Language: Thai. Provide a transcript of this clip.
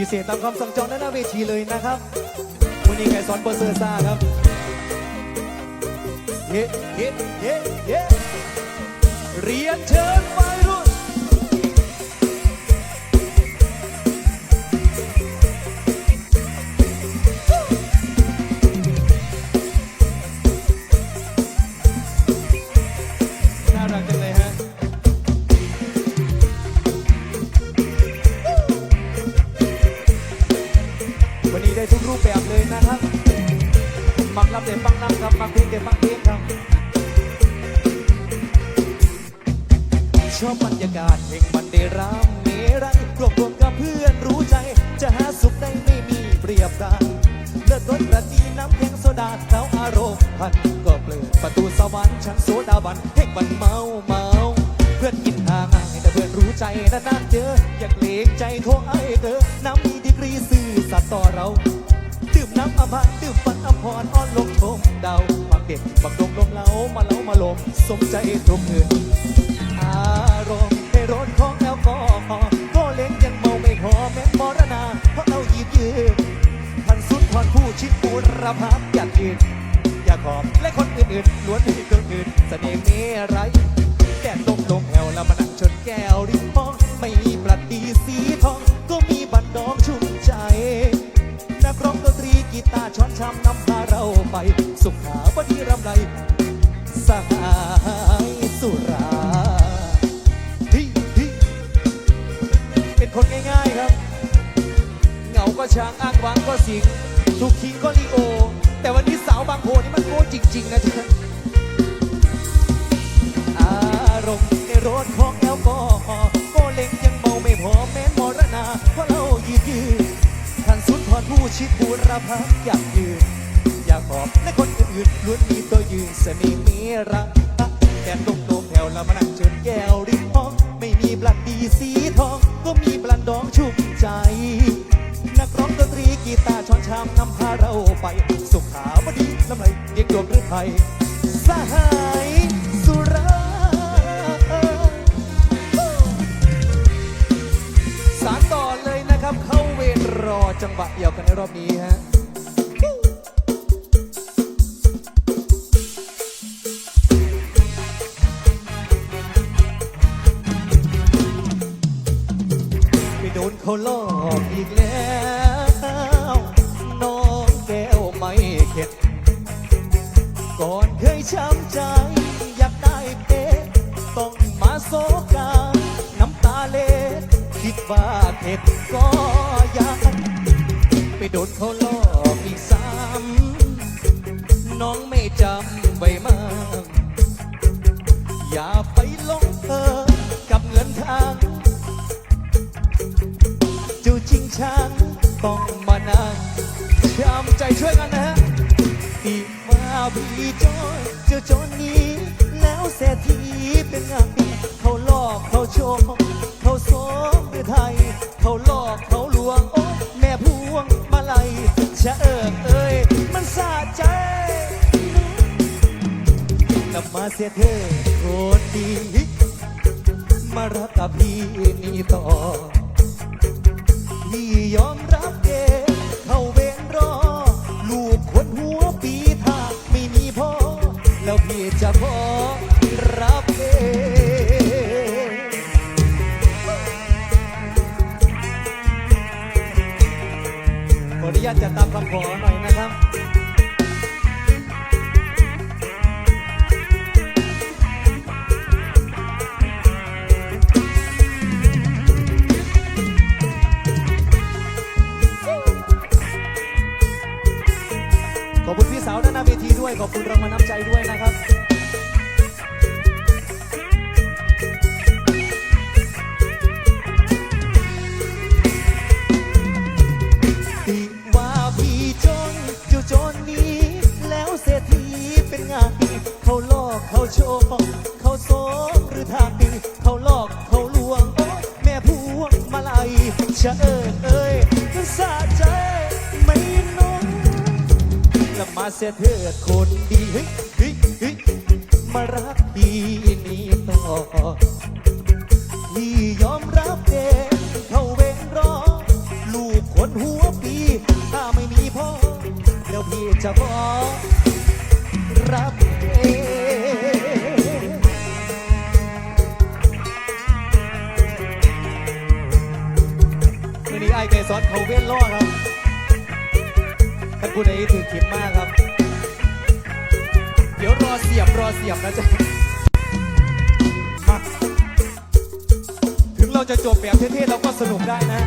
พิเศษตามคำสั่งจองด้านหน้าเวทีเลยนะครับวันนี้ไกสอนเปอร์เซอร์ซ่าครับเย้เย้เย้เย้เรียนเชิญวัยรุ่น ฟังเพลงแต่ฟังเพลงครับ ชอบบรรยากาศเพลงมันได้รำเมรัยรวบรวมกับเพื่อนรู้ใจ จะหาสุขได้ไม่มีเปรียบกันเลือดรสประดีน้ำแข็งโซดาแล้วอารมณ์พันก็เปิดประตูสวรรค์ชั้นโซดาบันให้มันเมาเมาเพื่อนกินทางให้แต่เพื่อนรู้ใจนานๆเจอ อยากเลงใจโทรไอ้เธอน้ำมีดีกรีซื่อสัตย์ต่อเรา ดื่มน้ำอภัยดื่ม อภรอ่อนลงชมเดาบักเด็ดบักดงลมเล้ามาเล้ามาลมสมใจทุกเงินอารมณ์ในรถของแอลกอฮอล์ก็เล็กยังเมาไม่พอแม้มรณาเพราะเราหยิบยืนทันสุดทอนผู้ชิดปูรภาพอยากยืนอยากขอบและคนอื่นๆล้วนมีเครื่องอื่นเสน่ห์เมไรแดดลมลมแผ่วแล้วมานั่งชนแก้วริมห้องไม่มี ตาร์ช้อนำนำพาเราไป สุขาบดีรำไรสหายสุราฮิฮิเป็นคนง่ายๆครับ เหงาก็ช้างอ้างว้างก็สิง ทุกทีก็ลีโอ แต่วันนี้สาวบางโพนี่มันโง่จริง ๆ นะจ๊ะอารมณ์ในรถของ ชิดบูรพาอยากยืน อยากขอบและคนอื่นๆล้วนมีตัวยืนเสน่ห์มีรักแดดลมลมแผ่วแล้วมานั่งเชิญแก้วริมห้องไม่มีบลัดดีสีทอง ก็มีบลันดองชุ่มใจ นักร้องดนตรีกีตาร์ช้อนชามนำพาเราไป สุขาวดีลำไรเรียกดวงหรือไทย จังหวะเดียวกันในรอบนี้ฮะไปโดนเขาหลอกอีกแล้วน้องแก้วไม่เข็ด ก่อนเคยช้ำใจ อยากได้เพชรต้องมาโซกันน้ำตาเล็ดคิดว่าเข็ดก็ยังไป โดนเขาหลอกอีกซ้ำน้องไม่จำไว้มาก อย่าไปหลงเธอกับเงินทางจูจริงฉันต้องมานั่งช้ำใจช่วยกันนะฮะที่มาพี่จอยเจ้าจนนี้ แล้วเศรษฐีเป็นไงเขาหลอกเขาโชว์ ลับมาเสียเธอคนดี มารักกับพี่นี่ต่อ พี่ยอมรับเองเข้าเวรรอ ลูกคนหัวปีถ้าไม่มีพ่อ แล้วพี่จะพอรับเองขออนุญาตจะตามคำขอหน่อย อบคุณพี่สาวด้านหน้าเวทีด้วย ขอบคุณรางวัลน้ำใจด้วยนะครับติว่าพี่จนอยู่จนนี้แล้วเศรษฐีเป็นไงเขาลอกเขาโชว์เขาโสมหรือทางดีเขาลอกเขาลวงโอ้แม่พวงมาลัยชะเอิงเอ้ จะมาเสียเถิดคนดีเฮ้ยเฮ้ยมารักพี่นี่ต่อพี่ยอมรับเด็กเขาเวงรอ ลูกคนหัวปีถ้าไม่มีพ่อ แล้วพี่จะบอกรับเด็กงมือนี้ไอ้แก่สอนเขาเว้นรอครับ ท่านผู้ใดถือขิมมากครับ เดี๋ยวรอเสียบรอเสียบนะจ๊ะมาถึงเราจะจบแบบเท่ๆเราก็สนุกได้นะ